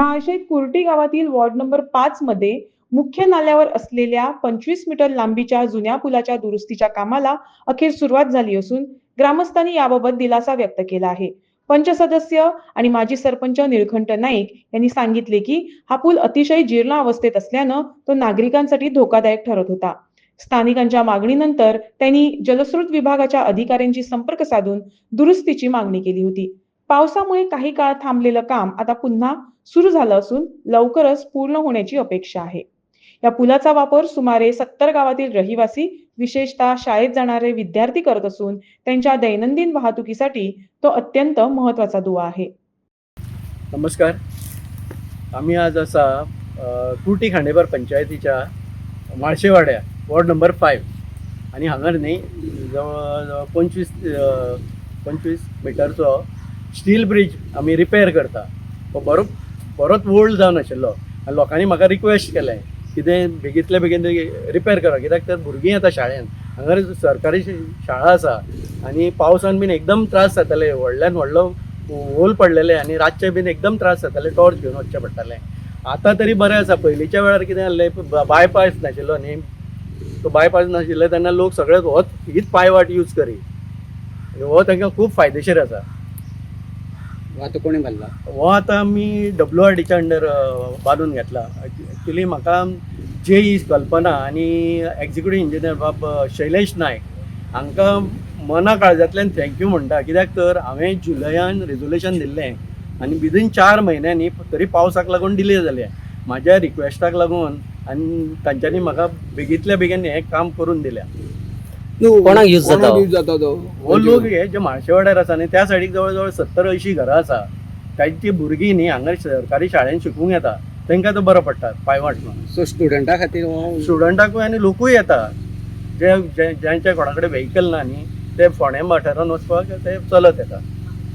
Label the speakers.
Speaker 1: महाशय कुर्टी गावातील ward number पाच मध्ये मुख्य नाल्यावर असलेल्या पंचवीस मीटर लांबीच्या जुन्या पुलाच्या दुरुस्तीच्या कामाला अखेर सुरुवात झाली असून ग्रामस्थांनी याबाबत दिलासा व्यक्त केला आहे. पंचसदस्य आणि माजी सरपंच निळकंठ नाईक यांनी सांगितले की हा पूल अतिशय जीर्ण अवस्थेत असल्यानं तो नागरिकांसाठी धोकादायक ठरत होता. स्थानिकांच्या मागणीनंतर त्यांनी जलस्रोत विभागाच्या अधिकाऱ्यांशी संपर्क साधून दुरुस्तीची मागणी केली होती. पावसामुळे काही काळ थांबलेलं काम आता पुन्हा सुरू झालं असून लवकरच पूर्ण होण्याची अपेक्षा आहे. या पुलाचा वापर सुमारे सत्तर गावातील रहिवासी विशेषतः शाळेत जाणारे विद्यार्थी करत असून त्यांच्या दैनंदिन वाहतुकीसाठी तो अत्यंत महत्त्वाचा दुवा आहे.
Speaker 2: नमस्कार. आम्ही आज असा कुर्टी खांडेपार पंचायतीच्या माळशेवाड्या वॉर्ड नंबर फायव्ह आणि हांगर न्ही जवळ जवळ पंचवीस पंचवीस मिटरचो स्टील ब्रिज आमी रिपेर करता. तो बरो बरोच ओल्ड जावन आशिल्लो. आनी लोकांनी म्हाका रिक्वेस्ट केलें कितें बेगींतले बेगीन रिपेर करा. कित्याक तर भुरगीं येता शाळेन हांगा सरकारी शाळा आसा. आनी पावसान बीन एकदम त्रास जाताले. व्हडल्यान व्हडलो होल पडलेले आनी रातचे बीन एकदम त्रास जाताले टॉर्च घेवन वचचें पडटालें. आतां तरी बरें आसा. पयलींच्या वेळार कितें जाल्लें बायपास नाशिल्लो न्ही. तो बायपास नाशिल्लो तेन्ना लोक सगळे होच हीच पायवाट यूज करी. हो तांकां खूब फायदेशीर आसा.
Speaker 3: वाहतूक कोणी भरला
Speaker 2: हो आतां मी डब्ल्यू आर डीच्या अंडर बांदून घेतला. एक्चुली म्हाका जे ई कल्पना आनी एक्झिक्युटीव इंजिनियर बाब शैलेश नायक हांकां मना काळजांतल्यान थँक्यू म्हणटा. कित्याक तर हांवें जुलयान रेजोल्युशन दिल्लें आनी विदीन चार म्हयन्यांनी तरी पावसाक लागून डिले जालें म्हाज्या रिक्वेस्टाक लागून आनी तांच्यांनी म्हाका बेगींतल्या बेगीन हें काम करून दिल्या.
Speaker 3: कोणाक यूज जाता हो?
Speaker 4: यूज जाता तो
Speaker 2: हो. लोक हे जे माळशेवाड्यार आसा न्ही त्या सायडीक जवळ जवळ सत्तर अंयशीं घरां आसा. तांची भुरगीं न्ही हांगा सरकारी शाळेन शिकूंक येता. तांकां तो बरो पडटा पांयवाट म्हणून
Speaker 3: सो स्टुडंटा खातीर हो
Speaker 2: स्टुडंटाकूय आनी लोकूय येता. जे जे- ज्यांच्या कोणा कडेन व्हेहिकल ना न्ही ते फोंड्या वाठारान वचपाक ते चलत येता.